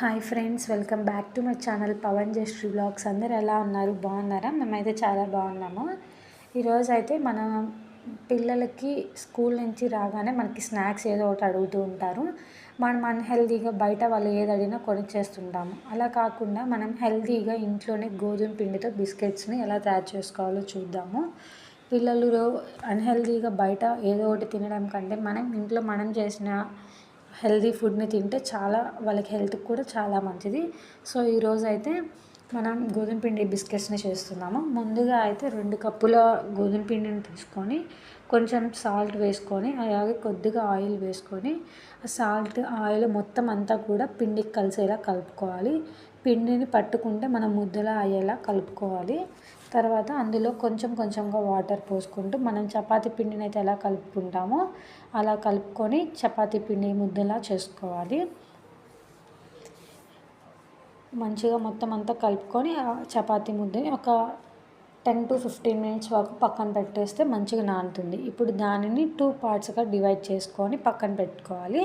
Hi friends welcome back to my channel Pavan జస్ట్రీ blogs అందరు ఎలా ఉన్నారు? బాగున్నారా? మేమైతే చాలా బాగున్నాము. ఈరోజు అయితే మన పిల్లలకి స్కూల్ నుంచి రాగానే మనకి స్నాక్స్ ఏదో ఒకటి అడుగుతూ ఉంటారు. మనం అన్హెల్దీగా బయట వాళ్ళు ఏది అడిగినా కొనిచ్చేస్తుంటాము. అలా కాకుండా మనం హెల్తీగా ఇంట్లోనే గోధుమ పిండితో బిస్కెట్స్ని ఎలా తయారు చేసుకోవాలో చూద్దాము. పిల్లలు అన్హెల్దీగా బయట ఏదో ఒకటి తినడం కంటే మనం ఇంట్లో మనం చేసిన హెల్దీ ఫుడ్ని తింటే చాలా వాళ్ళకి హెల్త్కి కూడా చాలా మంచిది. సో ఈరోజు అయితే మనం గోధుమ పిండి బిస్కెట్స్ని చేస్తున్నాము. ముందుగా అయితే రెండు కప్పుల గోధుమ పిండిని తీసుకొని కొంచెం సాల్ట్ వేసుకొని అలాగే కొద్దిగా ఆయిల్ వేసుకొని ఆ సాల్ట్ ఆయిల్ మొత్తం అంతా కూడా పిండికి కలిసేలా కలుపుకోవాలి. పిండిని పట్టుకుంటే మనం ముద్దలా అయ్యేలా కలుపుకోవాలి. తర్వాత అందులో కొంచెం కొంచెంగా వాటర్ పోసుకుంటూ మనం చపాతీ పిండిని అయితే ఎలా కలుపుకుంటామో అలా కలుపుకొని చపాతీ పిండి ముద్దలా చేసుకోవాలి. మంచిగా మొత్తం అంతా కలుపుకొని చపాతీ ముద్దని ఒక టెన్ టు ఫిఫ్టీన్ మినిట్స్ వరకు పక్కన పెట్టేస్తే మంచిగా నానుతుంది. ఇప్పుడు దానిని టూ పార్ట్స్గా డివైడ్ చేసుకొని పక్కన పెట్టుకోవాలి.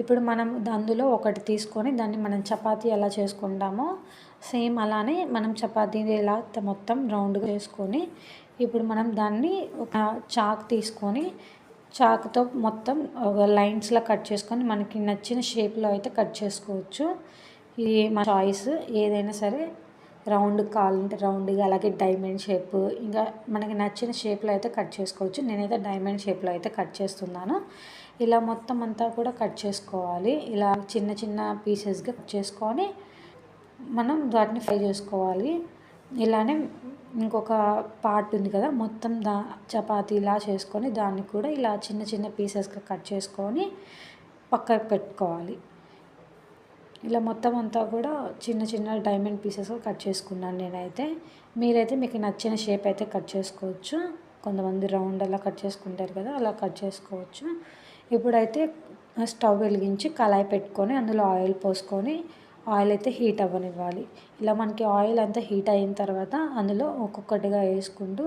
ఇప్పుడు మనం అందులో ఒకటి తీసుకొని దాన్ని మనం చపాతీ ఎలా చేసుకుంటామో సేమ్ అలానే మనం చపాతీ ఇలా మొత్తం రౌండ్గా చేసుకొని ఇప్పుడు మనం దాన్ని ఒక చాక్ తీసుకొని చాకుతో మొత్తం ఒక లైన్స్లో కట్ చేసుకొని మనకి నచ్చిన షేప్లో అయితే కట్ చేసుకోవచ్చు. ఇది మా చాయిస్ ఏదైనా సరే రౌండ్ కావాలంటే రౌండ్గా అలాగే డైమండ్ షేప్ ఇంకా మనకి నచ్చిన షేప్లో అయితే కట్ చేసుకోవచ్చు. నేనైతే డైమండ్ షేప్లో అయితే కట్ చేస్తున్నాను. ఇలా మొత్తం అంతా కూడా కట్ చేసుకోవాలి. ఇలా చిన్న చిన్న పీసెస్గా కట్ చేసుకొని మనం వాటిని ఫ్రై చేసుకోవాలి. ఇలానే ఇంకొక పార్ట్ ఉంది కదా మొత్తం దా చపాతీ ఇలా చేసుకొని దాన్ని కూడా ఇలా చిన్న చిన్న పీసెస్గా కట్ చేసుకొని పక్కకు పెట్టుకోవాలి. ఇలా మొత్తం అంతా కూడా చిన్న చిన్న డైమండ్ పీసెస్గా కట్ చేసుకున్నాను నేనైతే. మీరైతే మీకు నచ్చిన షేప్ అయితే కట్ చేసుకోవచ్చు. కొంతమంది రౌండ్ అలా కట్ చేసుకుంటారు కదా అలా కట్ చేసుకోవచ్చు. ఇప్పుడైతే స్టవ్ వెలిగించి కళాయి పెట్టుకొని అందులో ఆయిల్ పోసుకొని ఆయిల్ అయితే హీట్ అవ్వనివ్వాలి. ఇలా మనకి ఆయిల్ అంతా హీట్ అయిన తర్వాత అందులో ఒక్కొక్కటిగా వేసుకుంటూ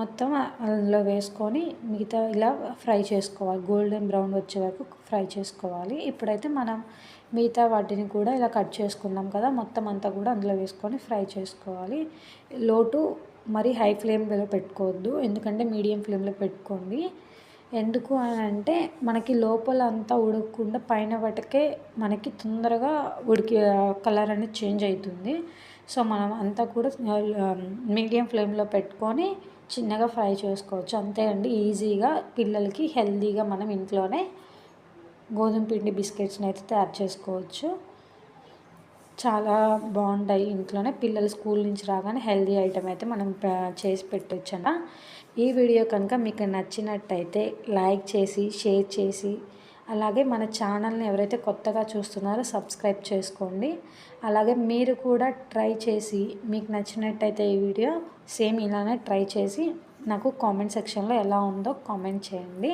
మొత్తం అందులో వేసుకొని మిగతా ఇలా ఫ్రై చేసుకోవాలి. గోల్డెన్ బ్రౌన్ వచ్చే వరకు ఫ్రై చేసుకోవాలి. ఇప్పుడైతే మనం మిగతా వాటిని కూడా ఇలా కట్ చేసుకున్నాం కదా మొత్తం అంతా కూడా అందులో వేసుకొని ఫ్రై చేసుకోవాలి. లోటు మరి హై ఫ్లేమ్లో పెట్టుకోవద్దు. ఎందుకంటే మీడియం ఫ్లేమ్లో పెట్టుకోండి. ఎందుకు అని అంటే మనకి లోపల అంతా ఉడకకుండా పైన వాటికే మనకి తొందరగా ఉడికి కలర్ అనేది చేంజ్ అవుతుంది. సో మనం అంతా కూడా మీడియం ఫ్లేమ్లో పెట్టుకొని చిన్నగా ఫ్రై చేసుకోవచ్చు. అంతే అండి ఈజీగా పిల్లలకి హెల్తీగా మనం ఇంట్లోనే గోధుమ పిండి బిస్కెట్స్ని అయితే తయారు చేసుకోవచ్చు. చాలా బాగుంటాయి ఇంట్లోనే. పిల్లలు స్కూల్ నుంచి రాగానే హెల్దీ ఐటమ్ అయితే మనం చేసి పెట్టచ్చు ఈ వీడియో కనుక మీకు నచ్చినట్టయితే లైక్ చేసి షేర్ చేసి అలాగే మన ఛానల్ని ఎవరైతే కొత్తగా చూస్తున్నారో సబ్స్క్రైబ్ చేసుకోండి. అలాగే మీరు కూడా ట్రై చేసి మీకు నచ్చినట్టయితే ఈ వీడియో సేమ్ ఇలానే ట్రై చేసి నాకు కామెంట్ సెక్షన్లో ఎలా ఉందో కామెంట్ చేయండి.